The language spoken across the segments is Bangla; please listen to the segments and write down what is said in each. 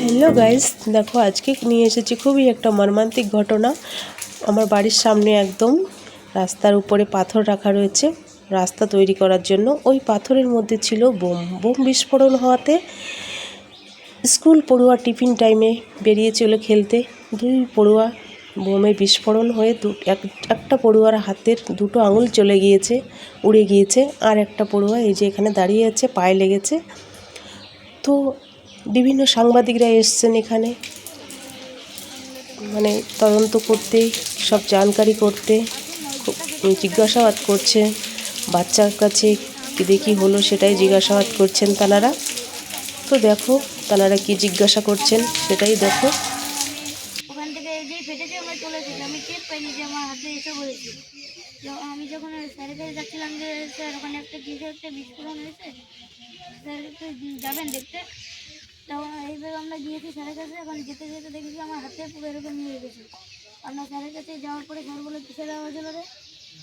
হ্যালো গাইস দেখো আজকে নিয়ে এসেছি খুবই একটা মর্মান্তিক ঘটনা। আমার বাড়ির সামনে একদম রাস্তার উপরে পাথর রাখা রয়েছে রাস্তা তৈরি করার জন্য। ওই পাথরের মধ্যে ছিল বোম। বোম বিস্ফোরণ হওয়াতে স্কুল পড়ুয়া টিফিন টাইমে বেরিয়েছিল খেলতে। দুই পড়ুয়া বোমে বিস্ফোরণ হয়ে দু এক একটা পড়ুয়ার হাতের দুটো আঙুল চলে গিয়েছে, উড়ে গিয়েছে। আর একটা পড়ুয়া এই যে এখানে দাঁড়িয়ে আছে, পায়ে লেগেছে। তো বিভিন্ন সাংবাদিকরা এসছেন এখানে। মানে তদন্ত করতে, সব জানকারি করতে জিজ্ঞাসাবাদ করছে। বাচ্চার কাছে দেখি হলো সেটাই জিজ্ঞাসাবাদ করছেন তানারা। তো দেখো তানারা কি জিজ্ঞাসা করছেন সেটাই দেখো। ফেটেছে আমরা চলে এসেছি আমি টের পাইনি যে আমার হাতে এসে বলেছি আমি যখন স্যারের কাছে যাচ্ছিলাম যে, স্যার, ওখানে একটা কিছু একটা বিস্ফোরণ হয়েছে। স্যার, একটু যাবেন দেখতে। তখন এইভাবে আমরা গিয়েছি স্যারের কাছে। এখন যেতে যেতে দেখেছি আমার হাতে পুরো এরকম নিয়ে গেছে। আমরা স্যারের কাছে যাওয়ার পরে স্যার বলে কিসের আওয়াজ হলো রে?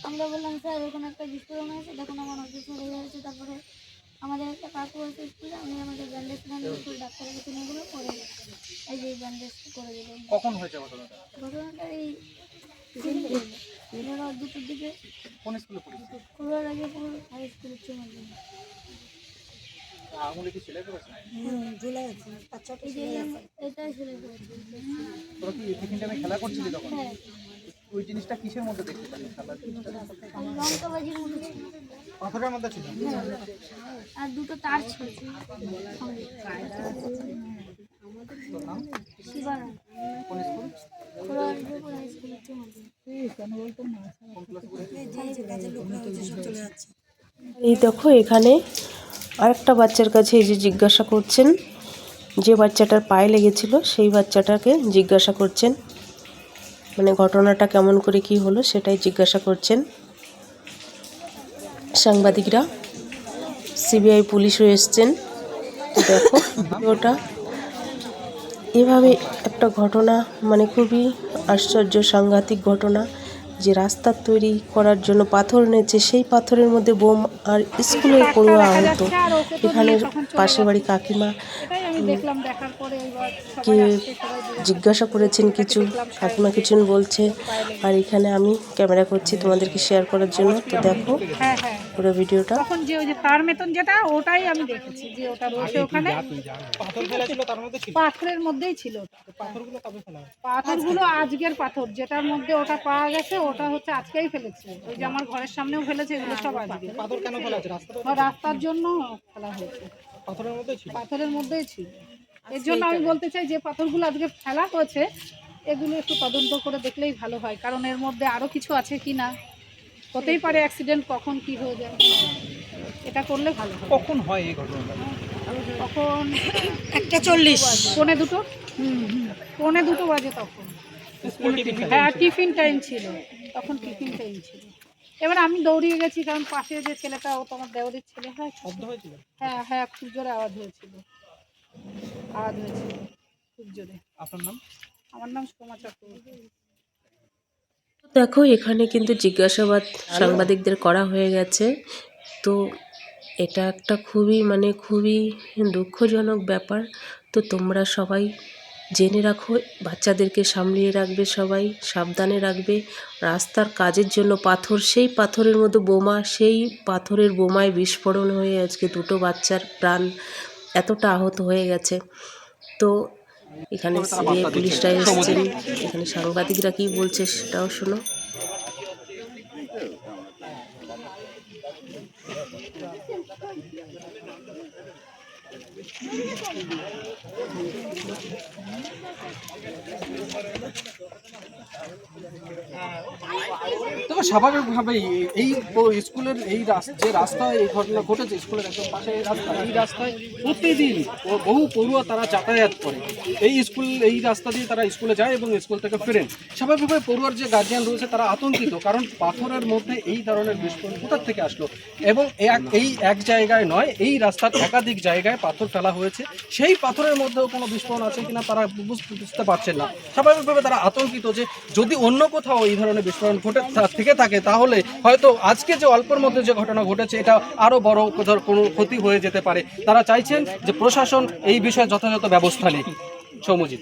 আমরা বললাম, স্যার, ওখানে একটা বিস্ফোরণ হয়েছে। দেখুন আমার অফিস হয়ে গেছে তারপরে আমাদের একটা কাকু আছে স্কুলে আমি আমাদের ব্যান্ডেজ ব্যান্ডেজ করে ডাক্তারের কাছে নিয়ে গেলো পরে এই যে ব্যান্ডেজ করে দিলাম। কখন হয়েছে ঘটনাটা? ঘটনাটা এই দুটোর দিকে। কোন স্কুলে পড়েছে? খোলার আগে পুরো হাই স্কুল উচ্চ মাধ্যমিক আঙুলে কি সেলাই করেছে? এই যে এই- এটাই ছেলে করেছে। তোরা কি টিফিন টাইমে খেলা করছিলি তখন? হ্যাঁ। ওই জিনিসটা কিসের মধ্যে দেখতে পেলি খেলার জিনিসটা? লঙ্কা পাথরের মধ্যে ছিল? আর দুটো তার ছিল। কোন স্কুল? এই দেখো এখানে আরেকটা বাচ্চার কাছে এই যে জিজ্ঞাসা করছেন যে বাচ্চাটার পায়ে লেগেছিল সেই বাচ্চাটাকে জিজ্ঞাসা করছেন মানে ঘটনাটা কেমন করে কি হলো সেটাই জিজ্ঞাসা করছেন। সাংবাদিকরা সিবিআই পুলিশও এসছেন। দেখো ওটা এভাবে একটা ঘটনা মানে খুবই আশ্চর্য সাংঘাতিক ঘটনা। যে রাস্তা তৈরি করার জন্য পাথর এনেছে সেই পাথরের মধ্যে বোম আর স্কুলের পড়ুয়া আহত। এখানে পাশের বাড়ি কাকিমা এটাই আমি দেখলাম দেখার পরে এবার কে জিজ্ঞাসা করেছেন কিছু কাকিমা কিছু বলছে। আর এখানে আমি ক্যামেরা করছি তোমাদেরকে শেয়ার করার জন্য তো দেখো হ্যাঁ হ্যাঁ। পুরো ভিডিওটা। তখন যে ওই যে তার মেতন যেটা ওটাই আমি দেখেছি যে ওটা রয়েছে ওখানে। পাথর ফেলা ছিল তার মধ্যে ছিল। পাথরের মধ্যেই ছিল। ওটা পাথরগুলো কবে ফেলা। পাথরগুলো আজকের পাথর যেটার মধ্যে ওটা পাওয়া গেছে ওটা হচ্ছে আজকেই ফেলেছে। ওই যে আমার ঘরের সামনেও ফেলেছে এগুলো সব আজকে। পাথর কেন ফেলা হয়েছে রাস্তাটা রাস্তার জন্য ফেলা হয়েছে। পাথরের মধ্যে ছিল? পাথরের মধ্যেই ছিল। এর জন্য আমি বলতে চাই যে পাথরগুলো আজকে ফেলা হয়েছে এগুলো একটু তদন্ত করে দেখলেই ভালো হয় কারণ এর মধ্যে আরও কিছু আছে কি না? হতেই পারে অ্যাক্সিডেন্ট কখন কি হয়ে যায়। এটা করলে ভালো হয়। কখন হয় এই ঘটনাটা? তখন একটা চল্লিশ। পৌনে দুটো? পৌনে দুটো বাজে তখন। হ্যাঁ টিফিন টাইম ছিল। তখন টিফিন টাইম ছিল। এবার আমি দৌড়িয়ে গেছি কারণ পাশে যে ছেলেটা ও তোমার দেওরের ছেলে হয়। শব্দ হয়েছিল? হ্যাঁ হ্যাঁ খুব জোরে আওয়াজ হয়েছিল। আওয়াজ হয়েছিল খুব জোরে। আপনার নাম? আমার নাম সোমা চক্রবর্তী। দেখো এখানে কিন্তু জিজ্ঞাসাবাদ সাংবাদিকদের করা হয়ে গেছে। তো এটা একটা খুবই মানে খুবই দুঃখজনক ব্যাপার। তো তোমরা সবাই জেনে রাখো বাচ্চাদেরকে সামলিয়ে রাখবে সবাই সাবধানে রাখবে। রাস্তার কাজের জন্য পাথর সেই পাথরের মধ্যে বোমা সেই পাথরের বোমায় বিস্ফোরণ হয়ে আজকে দুটো বাচ্চার প্রাণ এতটা আহত হয়ে গেছে। তো এখানে পুলিশরা এসেছেন। এখানে সাংবাদিকরা কী বলছে সেটাও শোনো। তো স্বাভাবিকভাবেই এই স্কুলের এই যে রাস্তায় এই ঘটনা ঘটেছে, স্কুলের একদম পাশে এই রাস্তা, এই রাস্তায় প্রতিদিন বহু পড়ুয়া তারা যাতায়াত করে। এই স্কুল, এই রাস্তা দিয়ে তারা স্কুলে যায় এবং স্কুল থেকে ফেরেন। স্বাভাবিকভাবে পড়ুয়ার যে গার্জিয়ান রয়েছে, তারা আতঙ্কিত, কারণ পাথরের মধ্যে এই ধরনের বিস্ফোরণ কোথার থেকে আসলো? এবং এই এক জায়গায় নয়, এই রাস্তার একাধিক জায়গায় পাথর ফেলা হয়েছে। সেই পাথরের মধ্যেও কোনো বিস্ফোরণ আছে কিনা তারা বুঝতে পারছেন না। স্বাভাবিকভাবে তারা আতঙ্কিত যে যদি অন্য কোথাও এই ধরনের বিস্ফোরণ ঘটে থেকে থাকে, তাহলে হয়তো আজকে যে অল্পের মধ্যে যে ঘটনা ঘটেছে, এটা আরও বড় কোথাও কোনো ক্ষতি হয়ে যেতে পারে। তারা চাইছেন যে প্রশাসন এই বিষয়ে যথাযথ ব্যবস্থা নেই। সৌমজিৎ